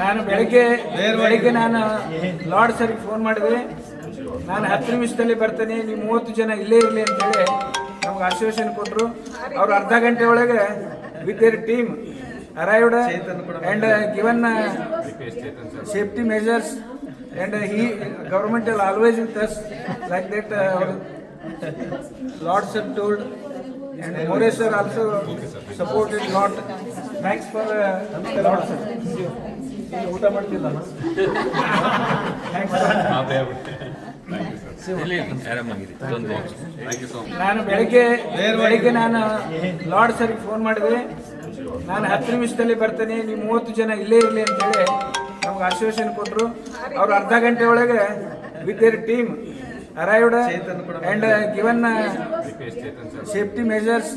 ನಾನು ಬೆಳಗ್ಗೆ ಬೆಳಗ್ಗೆ ನಾನು ಲಾರ್ಡ್ ಸರ್ಗೆ ಫೋನ್ ಮಾಡಿದೆ. ನಾನು ಹತ್ತು ನಿಮಿಷದಲ್ಲಿ ಬರ್ತೇನೆ ನೀವು ಮೂವತ್ತು ಜನ ಇಲ್ಲೇ ಇರಲಿ ಅಂತೇಳಿ ನಮ್ಗೆ ಆಶ್ವಾಸನೆ ಕೊಟ್ಟರು ಅವ್ರು ಅರ್ಧ ಗಂಟೆ ಒಳಗೆ with their team arrived and given safety measures and ಈ government always with us. Like that lord sir told and sir also supported lot. Lot for for lot sir ಊಟ ಮಾಡ್ತಿಲ್ಲ ನಾನು ಬೆಳಗ್ಗೆ ಬೆಳಗ್ಗೆ ನಾನು ಲಾರ್ಡ್ ಸರ್ಗೆ ಫೋನ್ ಮಾಡಿದೆ. ನಾನು ಹತ್ತು ನಿಮಿಷದಲ್ಲಿ ಬರ್ತೇನೆ. ನೀವು ಮೂವತ್ತು ಜನ ಇಲ್ಲೇ ಇರಲಿ ಅಂತೇಳಿ ನಮ್ಗೆ ಆಶ್ವಾಸನೆ ಕೊಟ್ಟರು ಅವ್ರು ಅರ್ಧ ಗಂಟೆ ಒಳಗೆ with their team arrived and given safety measures